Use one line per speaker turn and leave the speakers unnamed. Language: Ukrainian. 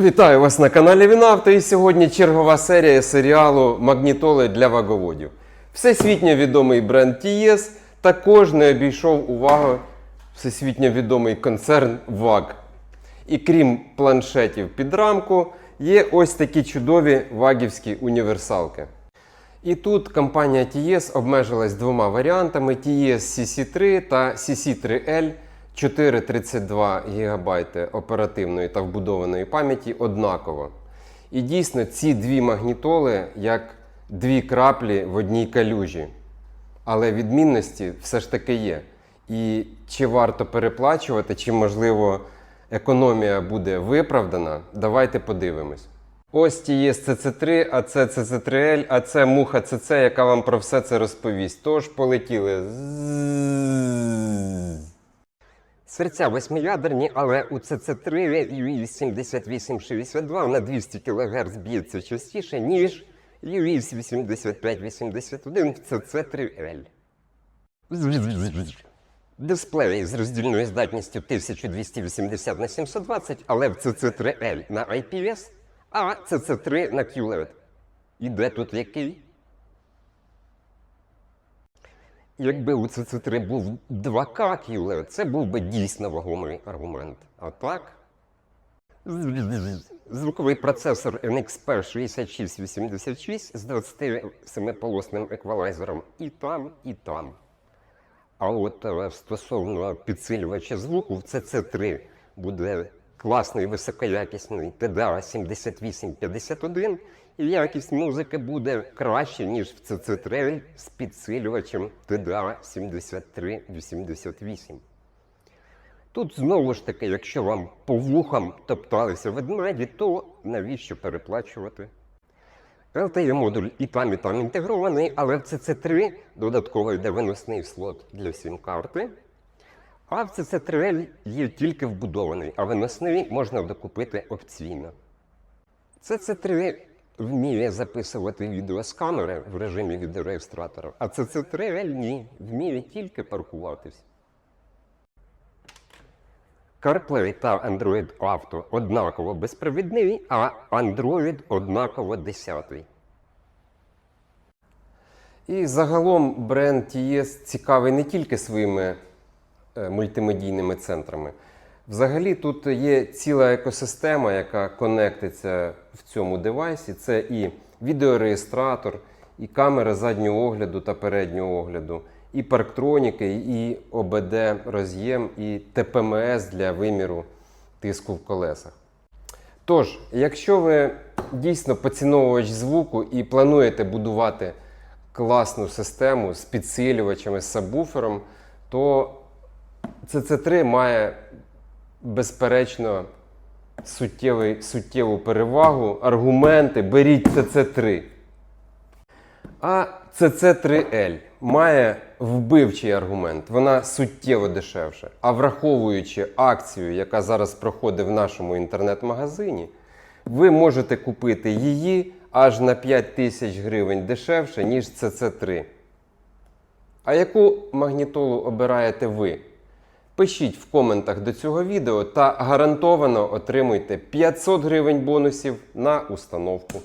Вітаю вас на каналі Вінавто і сьогодні чергова серія серіалу Магнітоли для ваговодів. Всесвітньо відомий бренд TS також не обійшов увагу всесвітньо відомий концерн VAG. І крім планшетів під рамку, є ось такі чудові вагівські універсалки. І тут компанія TS обмежилась двома варіантами: TS CC3 та CC3L 432 ГБ оперативної та вбудованої пам'яті однаково. І дійсно ці дві магнітоли як дві краплі в одній калюжі. Але відмінності все ж таки є. І чи варто переплачувати, чи можливо економія буде виправдана, давайте подивимось. Ось ті є CC3, а це CC3L, а це муха CC, яка вам про все це розповість. Тож полетіли.
Серця восьмиядерні, але у ЦЦ3 U8862 на 200 кГц б'ється частіше, ніж U8581 в CC3L. Дисплеї з роздільною здатністю 1280 на 720, але в CC3L на IPS, а CC3 на QLED. І де тут який? Якби у CC3 був 2К QLED, це був би дійсно вагомий аргумент. А так. Звуковий процесор NXP 6686 з 27-полосним еквалайзером і там, і там. А от е, стосовно підсилювача звуку, в CC3 буде класний високоякісний TDA 7851, якість музики буде краще, ніж в CC3 з підсилювачем TDA 7388. Тут знову ж таки, якщо вам по вухам топталися ведмеді, то навіщо переплачувати? LTE-модуль і там, і там інтегрований, але в CC3 додатково йде виносний слот для сім-карти. А в CC3 є тільки вбудований, а виносний можна докупити опційно. CC3 вміє записувати відео з камери в режимі відеореєстратора, а CC3 ні, вміє тільки паркуватись. CarPlay та Android Auto однаково безпровідний, а Android однаково 10.
І загалом бренд TS цікавий не тільки своїми е, мультимедійними центрами. Взагалі тут є ціла екосистема, яка конектиться в цьому девайсі. Це і відеореєстратор, і камера заднього огляду та переднього огляду, і парктроніки, і ОБД роз'єм, і ТПМС для виміру тиску в колесах. Тож, якщо ви дійсно поціновувач звуку і плануєте будувати класну систему з підсилювачами, з сабвуфером, то CC3 має безперечно суттєвий, суттєву перевагу. Аргументи беріть CC3. А CC3L має вбивчий аргумент. Вона суттєво дешевша. А враховуючи акцію, яка зараз проходить в нашому інтернет-магазині, ви можете купити її аж на 5 тисяч гривень дешевше, ніж CC3. А яку магнітолу обираєте ви? Пишіть в коментах до цього відео та гарантовано отримуйте 500 гривень бонусів на установку.